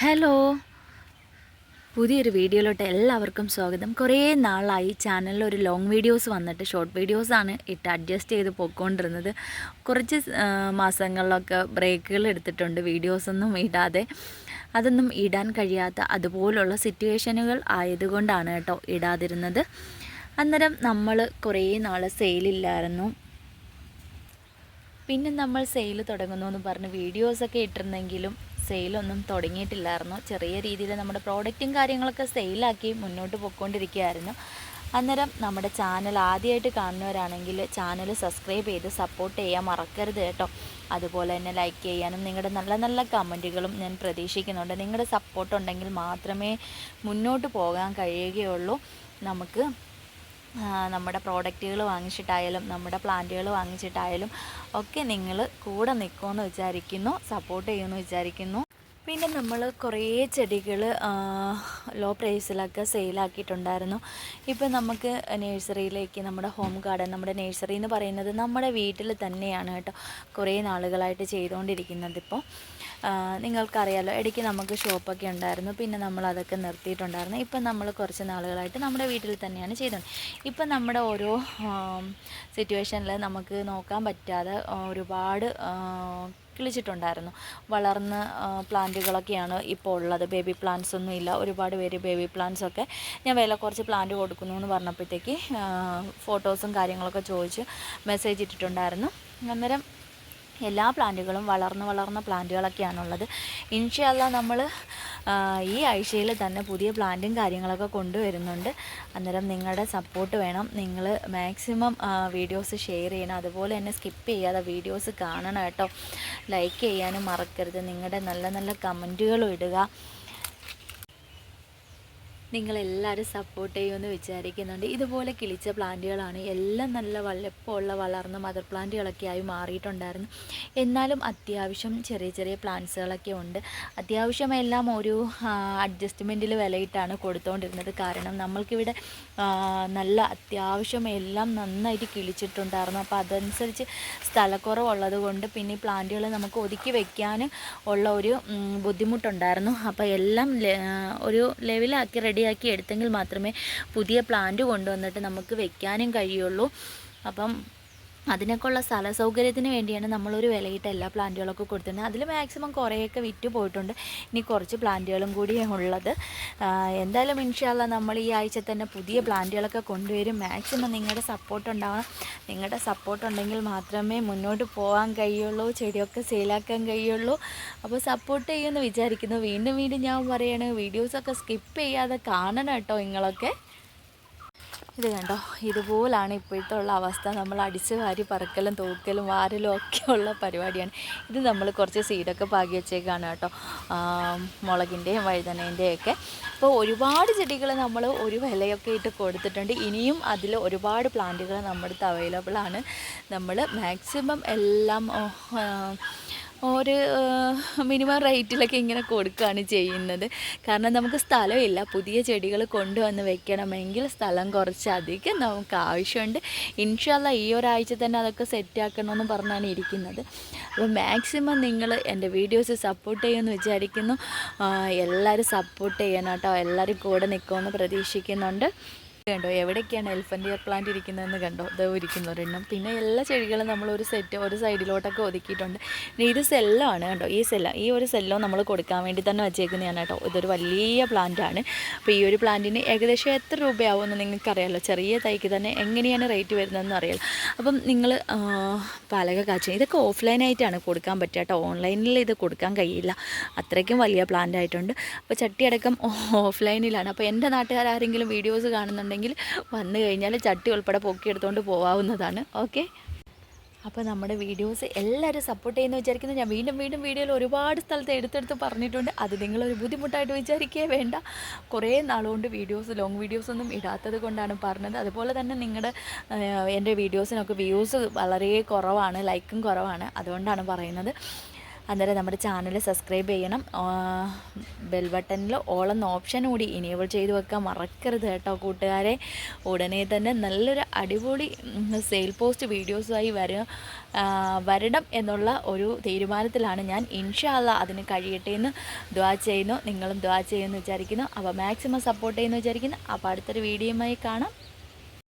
Hello. പുതിയൊരു വീഡിയോയിലോട്ട് എല്ലാവർക്കും സ്വാഗതം. കുറേ നാളായി ചാനലിൽ ഒരു ലോങ് വീഡിയോസ് വന്നിട്ട് ഷോർട്ട് വീഡിയോസാണ് ഇട്ട് അഡ്ജസ്റ്റ് ചെയ്ത് പോയിക്കൊണ്ടിരുന്നത്. കുറച്ച് മാസങ്ങളിലൊക്കെ ബ്രേക്കുകൾ എടുത്തിട്ടുണ്ട് വീഡിയോസൊന്നും ഇടാതെ. അതൊന്നും ഇടാൻ കഴിയാത്ത അതുപോലുള്ള സിറ്റുവേഷനുകൾ ആയതുകൊണ്ടാണ് കേട്ടോ ഇടാതിരുന്നത്. അന്നേരം നമ്മൾ കുറേ നാൾ സെയിലില്ലായിരുന്നു പിന്നെ നമ്മൾ സെയിൽ തുടങ്ങുന്നു എന്ന് പറഞ്ഞ് വീഡിയോസൊക്കെ ഇട്ടിരുന്നെങ്കിലും സെയിലൊന്നും തുടങ്ങിയിട്ടില്ലായിരുന്നു. ചെറിയ രീതിയിൽ നമ്മുടെ പ്രോഡക്റ്റും കാര്യങ്ങളൊക്കെ സെയിലാക്കി മുന്നോട്ട് പോയിക്കൊണ്ടിരിക്കുകയായിരുന്നു. അന്നേരം നമ്മുടെ ചാനൽ ആദ്യമായിട്ട് കാണുന്നവരാണെങ്കിൽ ചാനൽ സബ്സ്ക്രൈബ് ചെയ്ത് സപ്പോർട്ട് ചെയ്യാൻ മറക്കരുത് കേട്ടോ. അതുപോലെ തന്നെ ലൈക്ക് ചെയ്യാനും നിങ്ങളുടെ നല്ല നല്ല കമന്റുകളും ഞാൻ പ്രതീക്ഷിക്കുന്നുണ്ട്. നിങ്ങളുടെ സപ്പോർട്ട് ഉണ്ടെങ്കിൽ മാത്രമേ മുന്നോട്ട് പോകാൻ കഴിയുകയുള്ളൂ. നമുക്ക് നമ്മുടെ പ്രോഡക്റ്റുകൾ വാങ്ങിച്ചിട്ടായാലും നമ്മുടെ പ്ലാന്റുകൾ വാങ്ങിച്ചിട്ടായാലും ഒക്കെ നിങ്ങൾ കൂടെ നിൽക്കുമെന്ന് വിചാരിക്കുന്നു സപ്പോർട്ട് ചെയ്യുമെന്ന് വിചാരിക്കുന്നു. പിന്നെ നമ്മൾ കുറേ ചെടികൾ ലോ പ്രൈസിലൊക്കെ സെയിലാക്കിയിട്ടുണ്ടായിരുന്നു ഇപ്പോൾ നമുക്ക് നേഴ്സറിയിലേക്ക് നമ്മുടെ ഹോം ഗാർഡൻ നമ്മുടെ നേഴ്സറി എന്ന് പറയുന്നത് നമ്മുടെ വീട്ടിൽ തന്നെയാണ് കേട്ടോ കുറേ നാളുകളായിട്ട് ചെയ്തുകൊണ്ടിരിക്കുന്നത് ഇപ്പോൾ നിങ്ങൾക്കറിയാലോ ഇടയ്ക്ക് നമുക്ക് ഷോപ്പൊക്കെ ഉണ്ടായിരുന്നു. പിന്നെ നമ്മൾ അതൊക്കെ നിർത്തിയിട്ടുണ്ടായിരുന്നു. ഇപ്പം നമ്മൾ കുറച്ച് നാളുകളായിട്ട് നമ്മുടെ വീട്ടിൽ തന്നെയാണ് ചെയ്തത് ഇപ്പം നമ്മുടെ ഓരോ സിറ്റുവേഷനിൽ നമുക്ക് നോക്കാൻ പറ്റാതെ ഒരുപാട് കിളിച്ചിട്ടുണ്ടായിരുന്നു. വളർന്ന് പ്ലാന്റുകളൊക്കെയാണ് ഇപ്പോൾ ഉള്ളത്. ബേബി പ്ലാന്റ്സ് ഒന്നും ഇല്ല. ഒരുപാട് പേര് ബേബി പ്ലാന്റ്സ് ഒക്കെ ഞാൻ വില കുറച്ച് പ്ലാന്റ് കൊടുക്കുന്നു എന്ന് പറഞ്ഞപ്പോഴത്തേക്ക് ഫോട്ടോസും കാര്യങ്ങളൊക്കെ ചോദിച്ച് മെസ്സേജ് ഇട്ടിട്ടുണ്ടായിരുന്നു. അന്നേരം എല്ലാ പ്ലാന്റുകളും വളർന്ന് വളർന്ന പ്ലാന്റുകളൊക്കെയാണുള്ളത്. ഇൻഷല്ല നമ്മൾ ഈ ആഴ്ചയിൽ തന്നെ പുതിയ പ്ലാന്റും കാര്യങ്ങളൊക്കെ കൊണ്ടുവരുന്നുണ്ട്. അന്നേരം നിങ്ങളുടെ സപ്പോർട്ട് വേണം. നിങ്ങൾ മാക്സിമം വീഡിയോസ് ഷെയർ ചെയ്യണം. അതുപോലെ തന്നെ സ്കിപ്പ് ചെയ്യാതെ വീഡിയോസ് കാണണം കേട്ടോ. ലൈക്ക് ചെയ്യാനും മറക്കരുത്. നിങ്ങളുടെ നല്ല നല്ല കമന്റുകളും ഇടുക. നിങ്ങളെല്ലാവരും സപ്പോർട്ട് ചെയ്യുമെന്ന് വിചാരിക്കുന്നുണ്ട്. ഇതുപോലെ കിളിച്ച പ്ലാന്റുകളാണ്. എല്ലാം നല്ല വല്ലപ്പമുള്ള വളർന്ന മദർ പ്ലാന്റുകളൊക്കെ ആയി മാറിയിട്ടുണ്ടായിരുന്നു. എന്നാലും അത്യാവശ്യം ചെറിയ ചെറിയ പ്ലാന്റ്സുകളൊക്കെ ഉണ്ട്. അത്യാവശ്യം എല്ലാം ഒരു അഡ്ജസ്റ്റ്മെന്റിൽ വിലയിട്ടാണ് കൊടുത്തുകൊണ്ടിരുന്നത് കാരണം നമ്മൾക്കിവിടെ നല്ല അത്യാവശ്യം എല്ലാം നന്നായിട്ട് കിളിച്ചിട്ടുണ്ടായിരുന്നു. അപ്പോൾ അതനുസരിച്ച് സ്ഥലക്കുറവുള്ളത് കൊണ്ട് പിന്നെ ഈ പ്ലാന്റുകൾ നമുക്ക് ഒതുക്കി വയ്ക്കാനും ഉള്ള ഒരു ബുദ്ധിമുട്ടുണ്ടായിരുന്നു. അപ്പോൾ എല്ലാം ഒരു ലെവലാക്കി റെഡിയാക്കി എടുത്തെങ്കിൽ മാത്രമേ പുതിയ പ്ലാന്റ് കൊണ്ടുവന്നിട്ട് നമുക്ക് വെക്കാനും കഴിയുള്ളൂ. അപ്പം അതിനൊക്കെയുള്ള സ്ഥല സൗകര്യത്തിന് വേണ്ടിയാണ് നമ്മളൊരു വിലയിട്ട എല്ലാ പ്ലാന്റുകളൊക്കെ കൊടുത്തിരുന്നത്. അതിൽ മാക്സിമം കുറേയൊക്കെ വിറ്റ് പോയിട്ടുണ്ട്. ഇനി കുറച്ച് പ്ലാന്റുകളും കൂടി ഉള്ളത്. എന്തായാലും ഇൻഷാല്ല നമ്മൾ ഈ ആഴ്ച തന്നെ പുതിയ പ്ലാന്റുകളൊക്കെ കൊണ്ടുവരും. മാക്സിമം നിങ്ങളുടെ സപ്പോർട്ട് ഉണ്ടാവണം. നിങ്ങളുടെ സപ്പോർട്ട് ഉണ്ടെങ്കിൽ മാത്രമേ മുന്നോട്ട് പോകാൻ കഴിയുള്ളൂ ചെടിയൊക്കെ സെയിലാക്കാൻ കഴിയുള്ളൂ. അപ്പോൾ സപ്പോർട്ട് ചെയ്യുമെന്ന് വിചാരിക്കുന്നു. വീണ്ടും വീണ്ടും ഞാൻ പറയാണ് വീഡിയോസൊക്കെ സ്കിപ്പ് ചെയ്യാതെ കാണണം കേട്ടോ നിങ്ങളൊക്കെ. ഇത് കണ്ടോ? ഇതുപോലാണ് ഇപ്പോഴത്തെ ഉള്ള അവസ്ഥ. നമ്മൾ അടിച്ച് വാരി പറക്കലും തൂക്കലും വാരലും ഒക്കെ ഉള്ള പരിപാടിയാണ്. ഇത് നമ്മൾ കുറച്ച് സീഡൊക്കെ പാകി വെച്ചേക്കാണ് കേട്ടോ. മുളകിന്റെയും വഴുതനേന്റെയും ഒക്കെ. അപ്പോൾ ഒരുപാട് ചെടികൾ നമ്മൾ ഒരു വിലയൊക്കെ ഇട്ട് കൊടുത്തിട്ടുണ്ട്. ഇനിയും അതിൽ ഒരുപാട് പ്ലാന്റുകൾ നമ്മുടെ അടുത്ത് അവൈലബിളാണ് നമ്മൾ മാക്സിമം എല്ലാം ഒരു മിനിമം റേറ്റിലൊക്കെ ഇങ്ങനെ കൊടുക്കുകയാണ് ചെയ്യുന്നത്. കാരണം നമുക്ക് സ്ഥലമില്ല. പുതിയ ചെടികൾ കൊണ്ടുവന്ന് വെക്കണമെങ്കിൽ സ്ഥലം കുറച്ചധികം നമുക്ക് ആവശ്യമുണ്ട്. ഇൻഷാല്ല ഈ ഒരാഴ്ച തന്നെ അതൊക്കെ സെറ്റാക്കണമെന്ന് പറഞ്ഞാണ് ഇരിക്കുന്നത്. അപ്പോൾ മാക്സിമം നിങ്ങൾ എന്റെ വീഡിയോസ് സപ്പോർട്ട് ചെയ്യുമെന്ന് വിചാരിക്കുന്നു. എല്ലാവരും സപ്പോർട്ട് ചെയ്യണം കേട്ടോ. എല്ലാവരും കൂടെ നിൽക്കുമെന്ന് പ്രതീക്ഷിക്കുന്നുണ്ട്. കണ്ടോ? എവിടെയൊക്കെയാണ് എലിഫന്റ് ഇയർ പ്ലാന്റ് ഇരിക്കുന്നതെന്ന് കണ്ടോ? ഇത് ഇരിക്കുന്ന ഒരെണ്ണം. പിന്നെ എല്ലാ ചെടികളും നമ്മൾ ഒരു സെറ്റ് ഒരു സൈഡിലോട്ടൊക്കെ ഒതുക്കിയിട്ടുണ്ട്. പിന്നെ ഇത് സെല്ലാണ് കണ്ടോ? ഈ സെല്ല ഈ ഒരു സെല്ലോ നമ്മൾ കൊടുക്കാൻ വേണ്ടി തന്നെ വെച്ചേക്കുന്നതാണ് കേട്ടോ. ഇതൊരു വലിയ പ്ലാന്റ് ആണ്. അപ്പോൾ ഈ ഒരു പ്ലാന്റിന് ഏകദേശം എത്ര രൂപയാവുമെന്ന് നിങ്ങൾക്കറിയാമല്ലോ ചെറിയ തൈക്ക് തന്നെ എങ്ങനെയാണ് റേറ്റ് വരുന്നതെന്ന് അറിയാലോ. അപ്പം നിങ്ങൾ പലക കാച്ച? ഇതൊക്കെ ഓഫ്ലൈനായിട്ടാണ് കൊടുക്കാൻ പറ്റുക കേട്ടോ. ഓൺലൈനിൽ ഇത് കൊടുക്കാൻ കഴിയില്ല. അത്രയ്ക്കും വലിയ പ്ലാന്റ് ആയിട്ടുണ്ട്. അപ്പോൾ ചട്ടിയടക്കം ഓഫ്ലൈനിലാണ് അപ്പോൾ എന്റെ നാട്ടുകാർ ആരെങ്കിലും വീഡിയോസ് കാണുന്നുണ്ടെങ്കിൽ വന്നു കഴിഞ്ഞാൽ ചട്ടി ഉൾപ്പെടെ പൊക്കിയെടുത്തുകൊണ്ട് പോകാവുന്നതാണ് ഓക്കെ അപ്പോൾ നമ്മുടെ വീഡിയോസ് എല്ലാവരും സപ്പോർട്ട് ചെയ്യുന്ന വിചാരിക്കുന്നു. ഞാൻ വീണ്ടും വീണ്ടും വീഡിയോയിൽ ഒരുപാട് സ്ഥലത്ത് എടുത്തെടുത്ത് പറഞ്ഞിട്ടുണ്ട്. അത് നിങ്ങളൊരു ബുദ്ധിമുട്ടായിട്ട് വിചാരിക്കേ വേണ്ട. കുറേ നാളുകൊണ്ട് വീഡിയോസ് ലോങ് വീഡിയോസ് ഒന്നും ഇടാത്തത് കൊണ്ടാണ് പറഞ്ഞത്. അതുപോലെ തന്നെ നിങ്ങളുടെ എന്റെ വീഡിയോസിനൊക്കെ വ്യൂസ് വളരെ കുറവാണ് ലൈക്കും കുറവാണ്. അതുകൊണ്ടാണ് പറയുന്നത്. അന്നേരം നമ്മുടെ ചാനൽ സബ്സ്ക്രൈബ് ചെയ്യണം. ബെൽ ബട്ടണിൽ ഓളെന്ന ഓപ്ഷൻ കൂടി. ഇനേബിൾ ചെയ്ത് വെക്കാൻ മറക്കരുത് കേട്ടോ കൂട്ടുകാരെ. ഉടനെ തന്നെ നല്ലൊരു അടിപൊളി സെയിൽ പോസ്റ്റ് വീഡിയോസുമായി വര വരണം എന്നുള്ള ഒരു തീരുമാനത്തിലാണ് ഞാൻ. ഇൻഷാല്ല അതിന് കഴിയട്ടെ എന്ന് ദ്വാ ചെയ്യുന്നു. നിങ്ങളും ദ്വാ ചെയ്യുമെന്ന് വിചാരിക്കുന്നു. അപ്പോൾ മാക്സിമം സപ്പോർട്ട് ചെയ്യുമെന്ന് വിചാരിക്കുന്നു. അപ്പോൾ അടുത്തൊരു വീഡിയോയുമായി കാണാം.